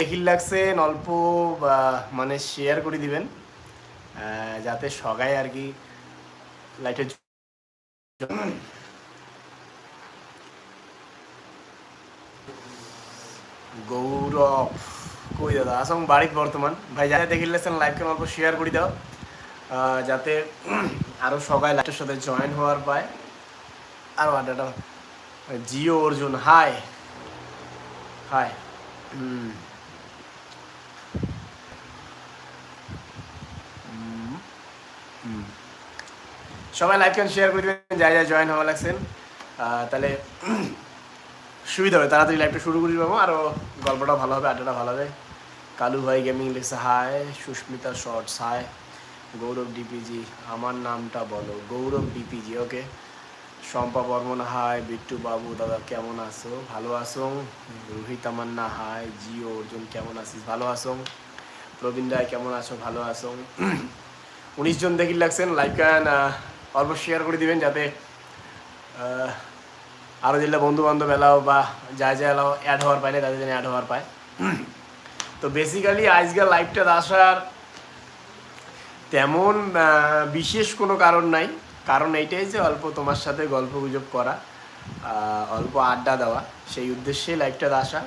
দেখিল লাগছেন অল্প মানে শেয়ার করে দিবেন যাতে সগাই আর কি লাইটের গৌরব কই দাদা? আসং বাড়িত বর্তমান। ভাই যাতে দেখিল লাগছেন লাইভকে অল্প শেয়ার করে দাও যাতে আরও সবাই লাইটের সাথে জয়েন হওয়ার পায়। আরও আড্ডাটা জিও অর্জুন হাই হাই হুম, সবাই লাইক এন্ড শেয়ার করে দিবেন, যাই যাই জয়েন হওয়া লাগছেন তাহলে সুবিধা হবে, তাড়াতাড়ি লাইভটা শুরু করে দেবো। আরও গল্পটা ভালো হবে, আড্ডাটা ভালো হবে। কালু ভাই গেমিং লিখছে hi Susmita shorts hi Gourab DPG আমার নামটা বলো, Gourab DPG okay Shampa Barman hi Bittu বাবু, দাদা কেমন আছো? ভালো আছো? রোহিত তামান্না হাই জিও অর্জুন, কেমন আছিস? ভালো আছো? প্রবীণ রায়, কেমন আছো? ভালো আছো? উনিশ জন দেখি লাগছেন লাইক অল্প শেয়ার করে দিবেন যাতে আরও যেগুলো বন্ধু বান্ধব এলাও বা যা যা এলাও অ্যাড হওয়ার না, তাদের জন্য অ্যাড হওয়ার পায়। তো বেসিক্যালি আজকের লাইভটা আসার তেমন বিশেষ কোনো কারণ নাই। কারণ এইটাই যে অল্প তোমার সাথে গল্প গুজব করা অল্প আড্ডা দেওয়া, সেই উদ্দেশ্যে লাইভটা আসা।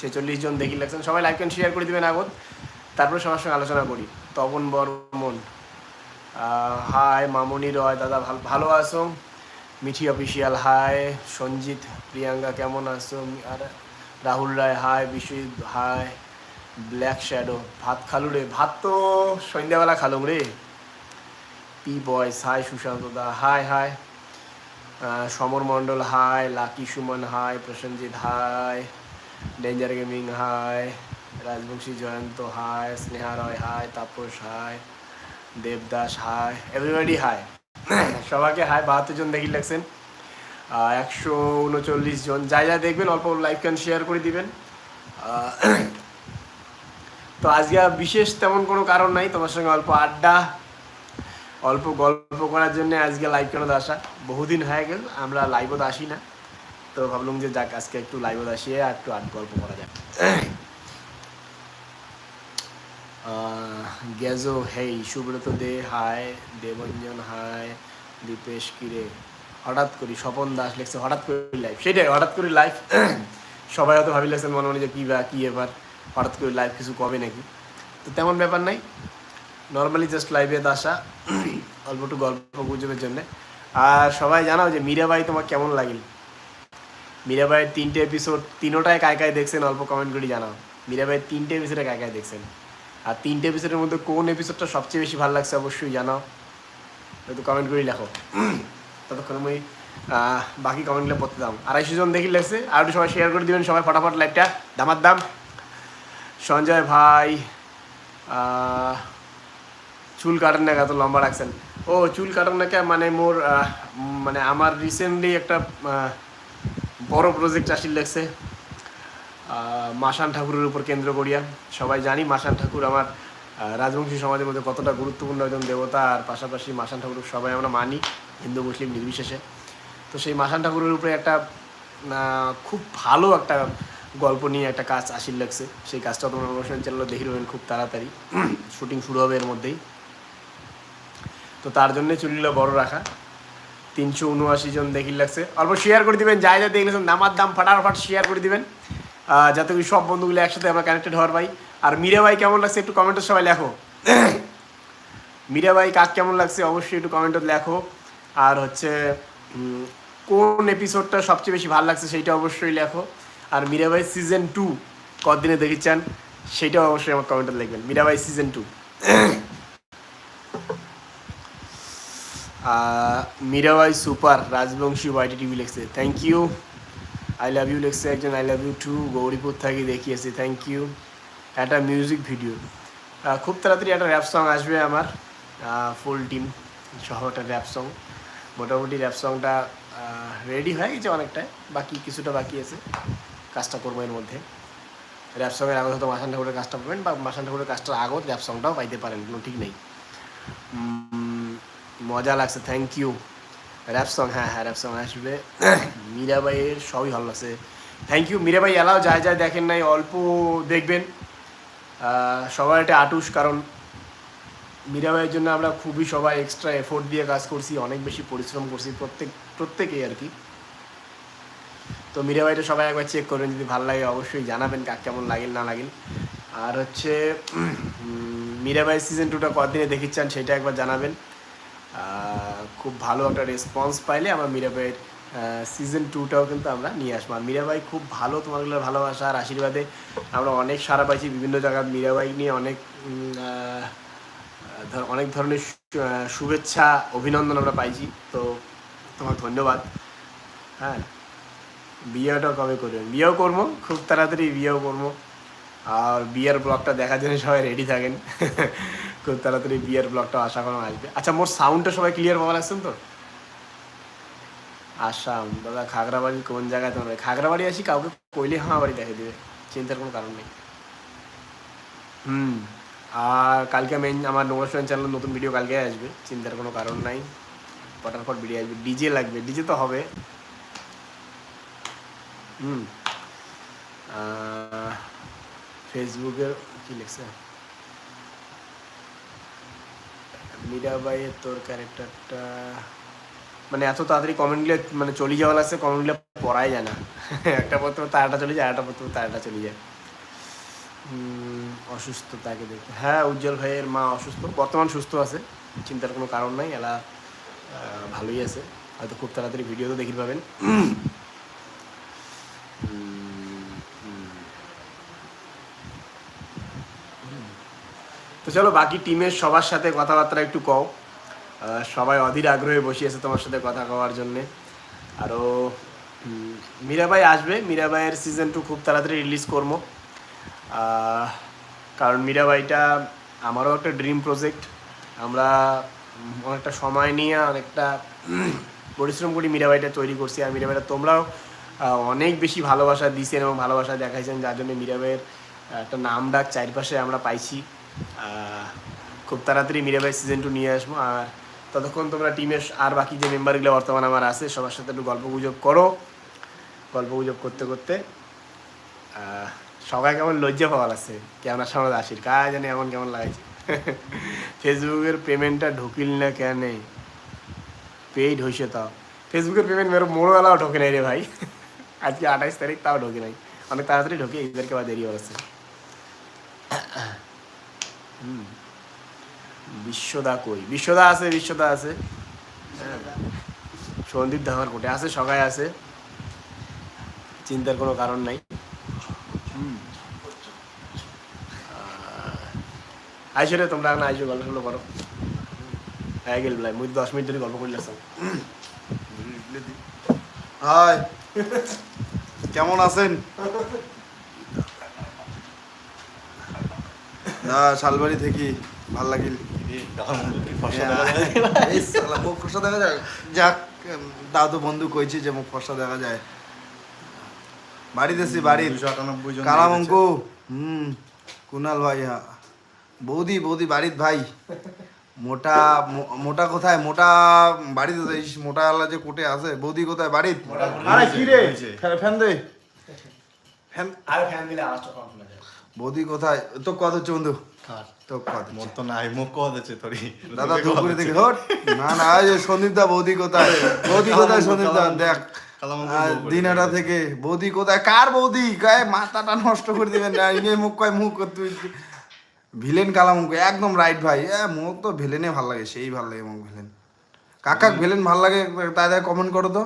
ছেচল্লিশ জন দেখি লাগছেন সবাই লাইভ শেয়ার করে দিবেন আগত। তারপরে সবার সঙ্গে আলোচনা করি। তপন বর্মন। হাই মামনি রয়, দাদা, ভালো ভালো আছো? মিঠি অফিসিয়াল হাই সঞ্জিত, প্রিয়াঙ্কা, কেমন আছো? আর, Rahul Roy hi Biswajit hi black shadow ভাত খালু রে, ভাত তো সন্ধ্যাবেলা খালুম রে। পি বয়স হাই সুশান্ত দা hi hi Samar Mondal hi lucky Suman hi Prosenjit hi danger gaming hi Rajbanshi Joyanta hi Sneha Roy hi Tapas hi Debdas hi everybody hi সবাইকে হাই বাহাত্তর জন দেখি লাগছেন। একশো উনচল্লিশ জন। যা যা দেখবেন, অল্প লাইক ক্যান শেয়ার করে দিবেন। তো আজকে বিশেষ তেমন কোনো কারণ নাই। তোমার সঙ্গে অল্প আড্ডা, অল্প গল্প করার জন্য আজকে লাইভ কেন আসা? বহুদিন হয়ে গেল, আমরা লাইভও আসি না। তো ভাবলাম যে যাক, আজকে একটু লাইভও আসিয়ে আর একটু আড গল্প করা যাক। গেজো, hey, Subrata De hi Debanjan hi Dipesh, কিরে, হঠাৎ করি, স্বপন দাস লিখছে, হঠাৎ করে লাইভ সেটাই, হঠাৎ করে লাইভ সবাই হয়তো ভাবি লাগছেন মনে মনে যে কী বা কী এবার, হঠাৎ করে লাইভ কিছু কবে নাকি? তো তেমন ব্যাপার নাই নর্মালি জাস্ট লাইভে আসা অল্প একটু গল্প গুজবের জন্য। আর সবাই জানাও যে মীরাবাই তোমার কেমন লাগিল? মীরাবাইয়ের তিনটে এপিসোড তিনোটায় কায় কায় দেখছেন, অল্প কমেন্ট করে জানাও। মীরাবাইয়ের তিনটে এপিসোডে কায় কায় দেখছেন? আর তিনটে এপিসোডের মধ্যে কোন এপিসোডটা সবচেয়ে বেশি ভালো লাগছে অবশ্যই জানাও। একটু কমেন্ট করে লেখো। ততক্ষণ আমি বাকি কমেন্টগুলো পড়তে দাম আড়াইশো জন দেখি লাগছে। আর একটু সবাই শেয়ার করে দিবেন, সবাই ফটাফট লাইভটা দামার দাম। সঞ্জয় ভাই চুল কাটেন না এত লম্বা রাখছেন। ও, চুল কাটেন না মানে মোর মানে আমার রিসেন্টলি একটা বড় প্রজেক্ট আসিল লাগছে মাসান ঠাকুরের উপর কেন্দ্র করিয়া। সবাই জানি মাসান ঠাকুর আমার রাজবংশী সমাজের মধ্যে কতটা গুরুত্বপূর্ণ একজন দেবতা, আর পাশাপাশি মাসান ঠাকুর সবাই আমরা মানি, হিন্দু, মুসলিম নির্বিশেষে। তো সেই মাসান ঠাকুরের উপরে একটা খুব ভালো একটা গল্প নিয়ে একটা কাজ আসিল লাগছে। সেই কাজটা তোমার অনুষ্ঠান চ্যানেলে দেখি রবেন খুব তাড়াতাড়ি। শুটিং শুরু হবে এর মধ্যেই। তো তার জন্যে চুলগুলো বড় রাখা। তিনশো উনআশি জন দেখি লাগছে। অল্প শেয়ার করে দিবেন যা যা দেখলেছেন নামার দাম ফাটাফাট শেয়ার করে দিবেন। যাতে ওই সব বন্ধুগুলো একসাথে আমরা কানেক্টেড হওয়ার ভাই আর মীরা ভাই কেমন লাগছে একটু কমেন্টে সবাই লেখো। মীরা ভাই কাজ কেমন লাগছে অবশ্যই একটু কমেন্টে লেখো। আর হচ্ছে কোন এপিসোডটা সবচেয়ে বেশি ভালো লাগছে সেইটা অবশ্যই লেখো। আর মীরা ভাই সিজন টু কতদিনে দেখেছেন সেইটাও অবশ্যই আমার কমেন্টে লিখবেন। মীরা ভাই season two Mirabai super, Rajbanshi YT TV লিখছে। Thank you I love you লিখছে একজন I love you too Gauripur থেকে দেখিয়েছি থ্যাংক ইউ একটা মিউজিক ভিডিও খুব তাড়াতাড়ি একটা র্যাপ সং আসবে আমার ফুল টিম সহ একটা র্যাপ সং মোটামুটি র্যাপ সংটা রেডি হয়ে গেছে অনেকটাই, বাকি কিছুটা বাকি আছে, কাজটা করব এর মধ্যে। র্যাপ সঙ্গের আগত হয়তো মাসান ঠাকুরের কাজটা পাবেন বা মাসান ঠাকুরের কাজটার আগত র্যাপ সংটাও পাইতে পারেন, কোনো ঠিক নেই। মজা লাগছে থ্যাংক ইউ র্যাপ সং হ্যাঁ হ্যাঁ র্যাপ সং আসবে। মীরাবাইয়ের সবই ভালো লাগছে। থ্যাংক ইউ মিরে ভাই এলাও যায় যায় দেখেন নাই অল্প দেখবেন। সবার এটা আটুস কারণ মীরা ভাইয়ের জন্য আমরা খুবই সবাই এক্সট্রা এফোর্ট দিয়ে কাজ করছি অনেক বেশি পরিশ্রম করছি প্রত্যেক প্রত্যেকেই আর কি। তো মীরা ভাইটা সবাই একবার চেক করবেন যদি ভালো লাগে অবশ্যই জানাবেন কাক কেমন লাগিল না লাগিল। আর হচ্ছে উম, মীরা ভাই সিজন টুটা কদিনে দেখিচ্ছেন সেটা একবার জানাবেন। খুব ভালো একটা রেসপন্স পাইলে আমার মীরাবাইয়ের সিজন টুটাও কিন্তু আমরা নিয়ে আসব। আর মীরা ভাই খুব ভালো তোমাগুলোর ভালোবাসা আর আশীর্বাদে আমরা অনেক সারা পাইছি বিভিন্ন জায়গায় মীরাবাই নিয়ে অনেক অনেক ধরনের শুভেচ্ছা, অভিনন্দন আমরা পাইছি। তো তোমার ধন্যবাদ। হ্যাঁ বিয়েটা কবে করবেন? বিয়েও করব, খুব তাড়াতাড়ি বিয়েও করব। আর বিয়ের ব্লগটা দেখার জন্য সবাই রেডি থাকেন। খুব তাড়াতাড়ি বিয়ের ব্লগটা আশা করা আসবে। আচ্ছা মোর সাউন্ডটা সবাই ক্লিয়ার পাওয়া লাগছেন তো? আসাম, দাদা, খাগড়াবাড়ি কোন জায়গায় তোমরা খাগড়াবাড়ি আসি, কাউকে কইলে হাঁ, বাড়ি দেখে দিবে। চিন্তার কোনো কারণ নেই। হুম, আর কালকে মেন আমার নোংরা চ্যানেল নতুন ভিডিও কালকে আসবে, চিন্তার কোনো কারণ নাই। ফটাফট ভিডিও আসবে। ডিজে লাগবে ডিজে তো হবে। হুম ফেসবুকের কি লিখছে? মীরাবাইয়ের তোর ক্যারেক্টারটা মানে এত তাড়াতাড়ি কমেন্টগুলো মানে চলে যাওয়া লাগছে কমেন্টগুলো পড়াই যায় না। একটা পত্র তারাটা চলে যায় একটা পত্র তারাটা চলে যায়। অসুস্থ তাকে দেখতে হ্যাঁ উজ্জ্বল ভাইয়ের মা অসুস্থ, বর্তমান সুস্থ আছে, চিন্তার কোনো কারণ নাই, এলা ভালোই আছে। হয়তো খুব তাড়াতাড়ি ভিডিও তো দেখি পাবেন। চলো বাকি টিমের সবার সাথে কথাবার্তা একটু কও। সবাই অধীর আগ্রহে বসে আছে তোমার সাথে কথা কওয়ার জন্যে। আরও মীরাবাই আসবে। মীরাবাইয়ের সিজন টু খুব তাড়াতাড়ি রিলিজ করব। কারণ মীরাবাইটা আমারও একটা ড্রিম প্রজেক্ট আমরা অনেকটা সময় নিয়ে অনেকটা পরিশ্রম করি মীরাবাইটা তৈরি করছি। আর মীরাবাইটা তোমরাও অনেক বেশি ভালোবাসা দিয়েছেন এবং ভালোবাসা দেখাইছেন। যার জন্য মীরাবাইয়ের একটা নাম ডাক চারপাশে আমরা পাইছি। খুব তাড়াতাড়ি মীরাবাই সিজন টু নিয়ে আসব। আর ততক্ষণ তোমরা টিমের আর বাকি যে মেম্বারগুলো বর্তমানে আমার আছে, সবার সাথে একটু গল্প গুজব করো। গল্প গুজব করতে করতে সবাই কেমন লজ্জা পাওয়া লাগছে? কেমন সামনে আসির কাজ জানি এমন কেমন লাগাইছে ফেসবুকের পেমেন্টটা ঢুকিল না কেন? পেইড হয়েছে তাও। ফেসবুকের পেমেন্ট মেরো মোড়বেলাও ঢোকে নাই রে ভাই। আজকে আঠাইশ তারিখ, তাও ঢোকে নাই। অনেক তাড়াতাড়ি ঢোকে ঈদেরকে বা দেরি হচ্ছে হুম। বিশ্বদা কই? বিশ্বদা আছে বিশ্বদা আছে। হ্যাঁ। সন্দীপ ধামার কোটে আছে সবাই আছে। চিন্তার কোনো কারণ নাই। আইসো রে, তোমরা এখন আইসো, গল্প করো। হ্যাঁ গেল বলাই মুই দশ মিনিট ধরে গল্প করলে আসলাম হাই। কেমন আছেন? না শালবাড়ি থেকে ভালো লাগিল। মুখ ফসা দেখা যায়? যাক দাদু বন্ধু কইছে যে মুখ ফসা দেখা যায়। বাড়িতে আছি বাড়ির দুশো আটানব্বই হুম কুনাল ভাই হ্যাঁ বৌদি বৌদি বাড়ির ভাই। মোটা মোটা কোথায়? মোটা বাড়িতে যাইস মোটা আলা যে কোটে আছে। বৌদি কোথায়? বাড়িত? আরে কি রে ফ্যান ফ্যান দে। ফ্যান আর ফ্যান দিলে আওয়াজটা কম শোনা যায়। বৌদি কোথায়? তো কত হচ্ছে বন্ধু। কার দাদা দুপুরে হট না না সন্দীপ দা বৌদি কোথায়? বৌদি কোথায় সন্দীপ দা দেখ কালামঙ্কু আর বউ করে দিনাটা থেকে বৌদি কোথায়? কার বৌদি? গায়ে মাথাটা নষ্ট করে দিবেন না মুখ কয় মুখ তুই ভিলেন কালামুখ একদম রাইট ভাই। এ মুখ তো ভিলেনে ভালো লাগে সেই ভালো লাগে মুখ ভিলেন। কাকা ভিলেন ভালো লাগে? তাই তাই কমেন্ট করো তো।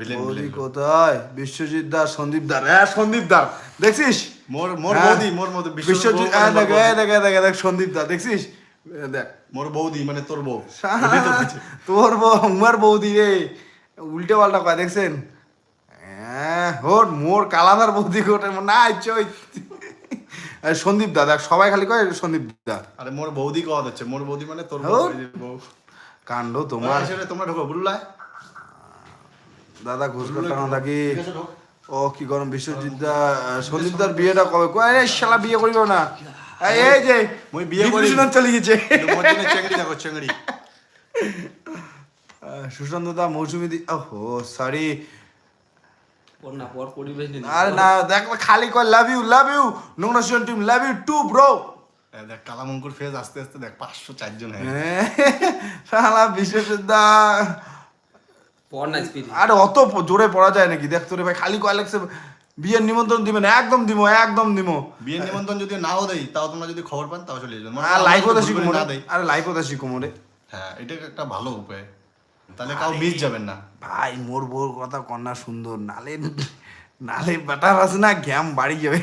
ভিলেন বৌদি কোথায়? বিশ্বজিৎ দার সন্দীপ দার হ্যাঁ সন্দীপ দার দেখছিস মোর মোর হ্যাঁ। বৌদি মোর মতো বিশ্বজিৎ হ্যাঁ, দেখ দেখ দেখ দেখ সন্দীপ দা দেখছিস দেখ। মোর বৌদি মানে তোর বউ। তোর বউ উমার বৌদি রে। উল্টে পাল্টা কয় দেখছেন? হ্যাঁ হোর মোর কালাদার বৌদি কোটে না এই সন্দীপ দা দেখ সবাই খালি কয় সন্দীপ দা। আরে মোর বৌদি কদ হচ্ছে মোর বৌদি মানে তোর বউ কাণ্ড তোমার। তোমার ঢোকো বুল্লায়। দাদা ঘুষ করতে না থাকি ও কি গরম বিশ্বজিৎ দা সন্দীপ দার বিয়েটা কবে? কয় শালা বিয়ে করিব না। এই, এই যে মুই বিয়ে করি। চলে গেছে। চেংড়ি দেখো চেংড়ি। সুশান্ত দা মৌসুমি দি ওহো সরি আরে না দেখ খালি কয় লাভ ইউ লাভ ইউ নোংরা team love you too bro দেখ কালামঙ্কুর ফেজ আস্তে আস্তে দেখ পাঁচশো চারজন হয়ে শালা বিশ্ববিদ্যা না স্পিড আরে অত জোরে পড়া যায় নাকি? দেখ তোরে ভাই খালি কয় বিয়ের নিমন্ত্রণ দিবেন একদম দিমো একদম দিমো। বিয়ের নিমন্ত্রণ যদি নাও দেই তাও তোমরা যদি খবর পান তাও চলে যাবেন আর লাইভ হতে যদি শিখো মনে আরে লাইভ হতে শিখো মনে হ্যাঁ এটা একটা ভালো উপায়। তাহলে কাউ মিস যাবেন না। ভাই মোর বউর কথা কন্যা সুন্দর নালে নালে বাটার আছে না গ্যাম বাড়ি যাবে।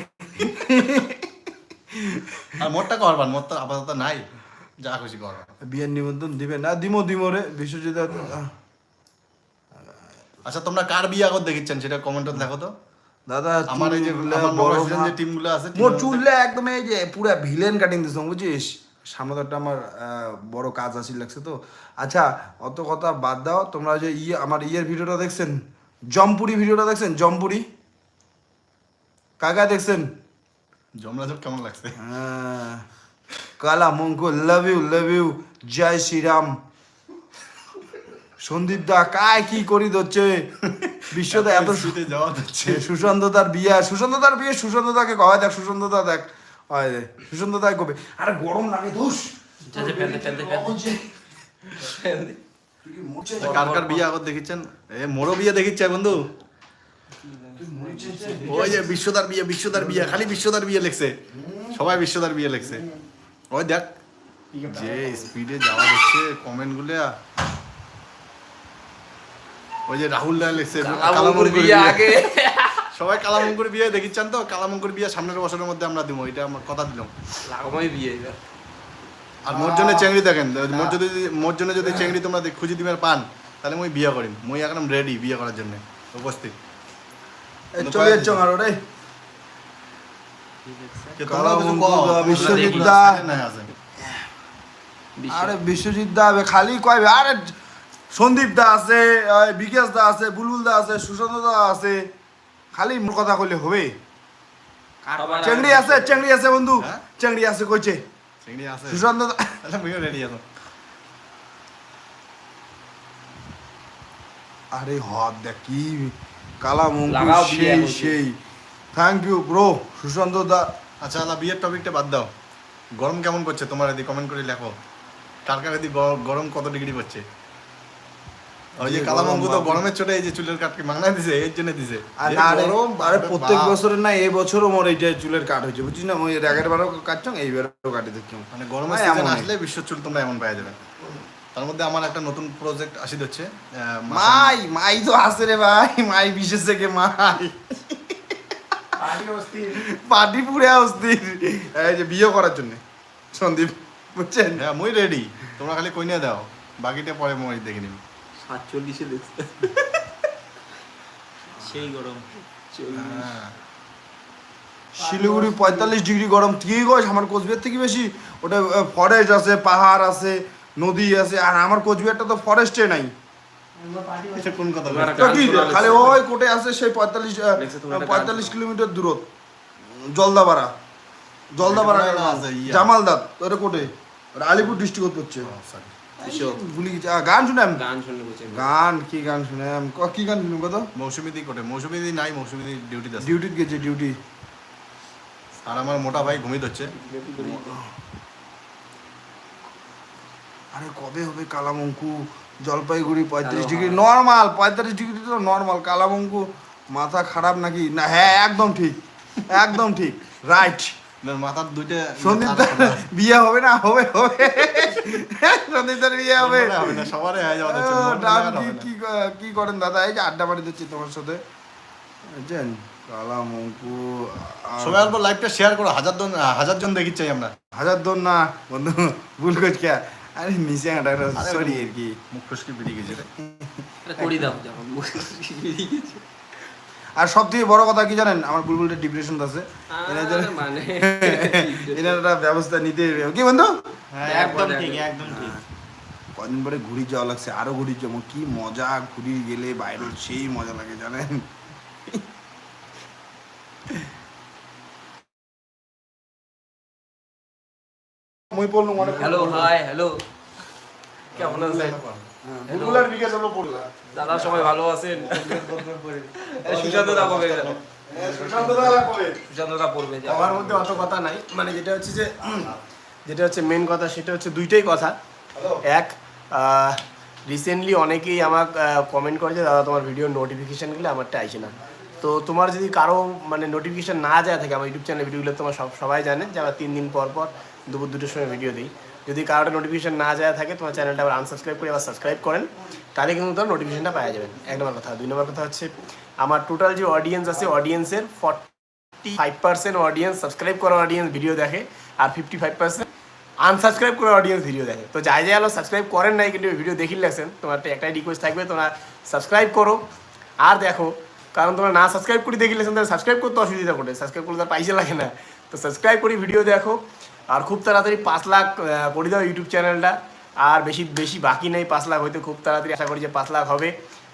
আর মোটটা করবান মোট তো আপাতত নাই যা খুশি করবান বিয়ের নিমন্ত্রণ দিবেন না দিমো দিমো রে বিশ্বজিৎ আচ্ছা তোমরা কার বিয়ে আগত দেখিচ্ছেন? সেটা কমেন্টে দেখো তো। দাদা আমার এই যে বড় যে টিমগুলো আছে মোর চুললে একদম এই যে পুরা ভিলেন কাটিং দিছ বুঝিস? সামনে তো একটা আমার বড় কাজ আসি লাগছে তো। আচ্ছা অত কথা বাদ দাও তোমরা যে ইয়ে আমার ইয়ের ভিডিওটা দেখছেন? জমপুরি ভিডিওটা দেখছেন? জমপুরি? কাকা দেখছেন? জমরাজক কেমন লাগছে? হ্যাঁ। কালা মঙ্গল লাভ ইউ লাভ ইউ জয় শ্রীরাম। সন্দীপ দা কায় কি করি দচ্ছে বিশ্বদা এত শুতে যাওয়া হচ্ছে সুশান্ত দার বিয়া সুশান্ত দার বিয়ে সুশান্ত দাকে কয় দেখ সুশান্ত দা দেখ। হয় রে সুশান্ত দাই কবে? আরে গরম লাগে ধুস। যাচ্ছে ফেলতে ফেলতে ফেলতে কার কার বিয়ে আগত দেখিচ্ছেন? এ মোরও বিয়ে দেখিচ্ছে বন্ধু ওই যে বিশ্বদার বিয়ে বিশ্বদার বিয়ে খালি বিশ্বদার বিয়ে লেখছে। সবাই বিশ্বদার বিয়ে লেখছে। ওই দেখ যে স্পিডে যাওয়া দেখছে কমেন্টগুলো ওই যে রাহুল কালামঙ্কুর বিয়ে আগে। সবাই কালামঙ্কুর বিয়ে দেখিচ্ছেন তো? কালামঙ্কুর বিয়ে সামনের বছরের মধ্যে আমরা দিব এটা আমার কথা দিলাম। লাগমাই বিয়ে এবার। আর মোর জন্য চেংড়ি দেখেন মোর যদি মোর জন্য যদি চেংড়ি তোমরা খুঁজি দিবের পান তাহলে মই বিয়ে করিম। মই একদম রেডি বিয়ে করার জন্য উপস্থিত। চলে যাচ্ছ আর রে বিশ্বজিৎ দা। আছে। আরে বিশ্বজিৎ দা খালি কয় আরে সন্দীপ দা আছে বিকাশ দা আছে বুলবুল দা আছে সুশান্ত দা আছে। খালি মোর কথা কইলে হবে। চেংড়ি আছে চেংড়ি আছে বন্ধু। হ্যাঁ? চেংড়ি আছে কইছে। চেংড়ি আছে। সুশান্ত দা তাহলে মইও রেডি আছো। আরে হদ দেখ কি কালা মঙ্গু লাগাও বিয়ে সেই সেই। থ্যাংক ইউ ব্রো সুশান্ত দা। আচ্ছা আলা বিয়ের টপিকটা বাদ দাও। গরম কেমন করছে তোমার এদি কমেন্ট করে লেখো। কার কার এদি গ- গরম কত ডিগ্রি করছে ওই যে কালামঙ্গু তো গরমের এই যে চুলের কাটকে মাংনা দিছে এর জন্য দিছে। আর না রে, গরম আরে প্রত্যেক। বছরের না এই বছরও মোর এইটা চুলের কাট হয়েছে বুঝছিস না? বারও কাটছং এইবারও কাটি দেখছং মানে গরমের সিজন আসলে বিশ্ব চুল তোমরা এমন পাওয়া যাবে। তার মধ্যে আমার একটা নতুন প্রজেক্ট আসি হচ্ছে মাই মাই তো আছে রে ভাই মাই বিশেষ থেকে মাই। পার্টি পুরে অস্থির। এই যে বিয়ে করার জন্য সন্দীপ বুঝছেন? হ্যাঁ মই রেডি তোমরা খালি কই নিয়ে দাও বাকিটা পরে মই দেখে নিবি। সাতচল্লিশে দেখছে। সেই গরম। হ্যাঁ। শিলিগুড়ি পঁয়তাল্লিশ ডিগ্রি গরম কি গো আমার কোচবিহার থেকে বেশি। ওটা ফরেস্ট আছে পাহাড় আছে নদী আছে আর আমার কোচবিহারটা তো ফরেস্টে নাই। কোন কথা খালি ওই কোটে আছে সেই পঁয়তাল্লিশ পঁয়তাল্লিশ কিলোমিটার দূরত জলদাপাড়া। জলদাপাড়া ওটা কোটে। ওটা আলিপুর ডিস্ট্রিক্ট পড়ছে। ও, sorry। এসব। ভুলি গেছি। আহ, গান শুনাম? গান শুনলে গান কি গান শুনাম? কি গান শুনাম কত? মৌসুমী দি কোটে। মৌসুমী নাই ডিউটি গেছে ডিউটি আর আমার মোটা ভাই ঘুমিয়ে হচ্ছে আরে কবে হবে কালামঙ্কু? জলপাইগুড়ি পঁয়ত্রিশ ডিগ্রি নর্মাল পঁয়তাল্লিশ ডিগ্রি তো নর্মাল কালামঙ্কু মাথা খারাপ নাকি? না হ্যাঁ একদম ঠিক। একদম ঠিক। রাইট মাথার দুইটা সন্দীপ বিয়ে হবে না হবে হবে। সন্দীপ দার বিয়ে হবে। না, সবারই হয়ে যাওয়া কি কি করেন দাদা? এই যে আড্ডা বাড়ি দিচ্ছি তোমার সাথে। বুঝছেন কালামঙ্কু আর- সবাই অল্প লাইভটা শেয়ার করো হাজার জন হাজার জন দেখি চাই আমরা। হাজার দন না বন্ধু ভুল করছি আরে। নিচে হাঁটা আরে সরি আর কি। মুখ খুশকি বেরিয়ে গেছে করি দাও যখন বেরিয়ে গেছে। আর সব থেকে বড় কথা কি জানেন? আমার বুলবুলটা ডিপ্রেশন আছে। এনার মানে একটা ব্যবস্থা নিতে হবে। কি বন্ধু? একদম ঠিক একদম ঠিক। কদিন পরে ঘুরি যাওয়া লাগছে আরও ঘুরি যাব। কি মজা ঘুরি গেলে বাইরে সেই মজা লাগে জানেন? মই হ্যালো হাই হ্যালো কেমন আছেন? বুলবুল আর বিকাশ হলো পড়লা দাদা সবাই ভালো আছেন? সুশান্ত দা কবে সুশান্ত দাদা কবে? সুশান্ত দা পড়বে আমার মধ্যে অত কথা নাই। মানে যেটা হচ্ছে যে যেটা হচ্ছে মেন কথা সেটা হচ্ছে দুইটাই কথা। এক রিসেন্টলি অনেকেই আমার কমেন্ট করে যে দাদা তোমার ভিডিও নোটিফিকেশানগুলো আমারটা আইসে না। তো তোমার যদি কারও মানে নোটিফিকেশান না যায় থাকে আমার ইউটিউব চ্যানেল ভিডিওগুলো তোমার সব সবাই জানে যে আমরা তিন দিন পর পর দুপুর দুটোর সময় ভিডিও দিই। যদি কারোটা নোটিফিকেশান না যায় থাকে, তোমার চ্যানেলটা আবার আনসাবস্ক্রাইব করে আবার সাবস্ক্রাইব করেন, তাহলে কিন্তু তোমার নোটিফিকেশানটা পাওয়া যাবেন এক নম্বর কথা। দুই নম্বর কথা হচ্ছে, আমার টোটাল যে অডিয়েন্স আছে অডিয়েন্সের forty five percent audience subscribe করা অডিয়েন্স ভিডিও দেখে, আর ফিফটি ফাইভ পার্সেন্ট আনসাবস্ক্রাইব করে অডিয়েন্স ভিডিও দেখে। তো যাই যাই আলো সাবস্ক্রাইব করেন নাই, কিন্তু ভিডিও দেখিয়ে লেগেছেন তোমার একটাই রিকোয়েস্ট থাকবে, তোমরা সাবস্ক্রাইব করো। আর দেখো, কারণ তোমরা না সাবস্ক্রাইব করে দেখিয়ে লেগেছেন তাহলে সাবস্ক্রাইব করতে অসুবিধা করে সাবস্ক্রাইব করলে তার পয়সা লাগে না। তো সাবস্ক্রাইব করি ভিডিও দেখো। আর খুব তাড়াতাড়ি পাঁচ লাখ করে দাও ইউটিউব চ্যানেলটা। আর বেশি বেশি বাকি নেই পাঁচ লাখ, হয়তো খুব তাড়াতাড়ি আশা করি যে পাঁচ লাখ হবে।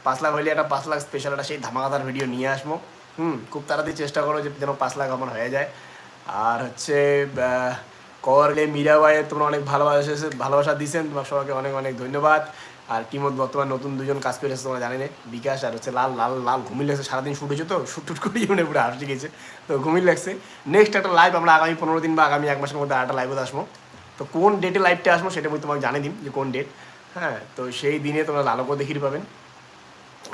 পাঁচ লাখ হলে একটা পাঁচ লাখ স্পেশাল একটা সেই ধামাকাদার ভিডিও নিয়ে আসব। হুম, খুব তাড়াতাড়ি চেষ্টা করো যে যেন পাঁচ লাখ আমার হয়ে যায়। আর হচ্ছে করলে মীরাবাইয়ের তোমরা অনেক ভালোবাসা ভালোবাসা দিয়েছেন, তোমার সবাইকে অনেক অনেক ধন্যবাদ। আর টিমত বর্তমান নতুন দুজন কাজ করে তোমরা জানি না? বিকাশ আর হচ্ছে লাল লাল লাল। ঘুমিয়ে লাগছে, সারাদিন শুট হয়েছে তো? শুট টুট করে মানে পুরো হাসি গেছে। তো ঘুমিয়ে লাগছে। নেক্সট একটা লাইভ আমরা আগামী পনেরো দিন বা আগামী এক মাসের মধ্যে একটা লাইভে আসব। তো কোন ডেটে লাইভটা আসব সেটা আমি তোমাকে জানিয়ে দিন যে কোন ডেট হ্যাঁ তো সেই দিনে তোমরা লালকও দেখিয়ে পাবেন।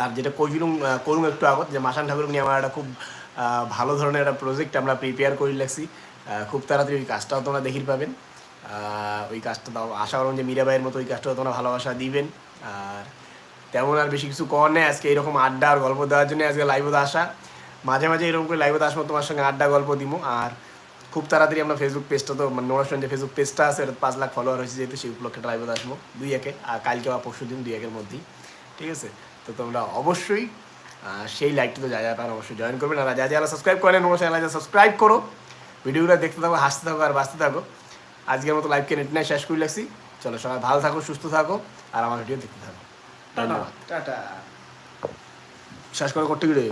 আর যেটা কইছিলাম করুন একটু আগত, যে মাসান ঠাকুর নিয়ে আমার একটা খুব ভালো ধরনের একটা প্রজেক্ট আমরা প্রিপেয়ার করে লাগছি খুব তাড়াতাড়ি ওই কাজটাও তোমরা দেখিয়ে পাবেন। ওই কাজটা দাও আশা করুন যে মীরাবাইয়ের মতো ওই কাজটা তোমরা ভালোবাসা দিবেন। আর তেমন আর বেশি কিছু কর নেই। আজকে এরকম আড্ডা আর গল্প দেওয়ার জন্য আজকে লাইভে আসা। মাঝে মাঝে এরকম করে লাইভে আসব, তোমার সঙ্গে আড্ডা গল্প দিব। আর খুব তাড়াতাড়ি আমরা ফেসবুক পেজটা তো মানে নোরাসন যে ফেসবুক পেজটা আছে পাঁচ লাখ ফলোয়ার হয়েছে যেহেতু, সেই উপলক্ষে লাইভে আসব, দুই একে। আর কালকে বা পরশু দিন দুই একের মধ্যেই। ঠিক আছে? তো তোমরা অবশ্যই সেই লাইকটা তো যা যা পারেন অবশ্যই জয়েন করবেন। আর যা যা সাবস্ক্রাইব করেন চ্যানেল সাবস্ক্রাইব করো। ভিডিওগুলো দেখতে থাকো, হাসতে থাকো, আর বাঁচতে থাকো। আজকের মতো লাইভকে নেট নাই শেষ করে লাগছি চলো সবাই ভালো থাকো সুস্থ থাকো আর আমার ভিডিও দেখতে থাকো। ধন্যবাদ। টাটা। শেষ করে করতে গিয়ে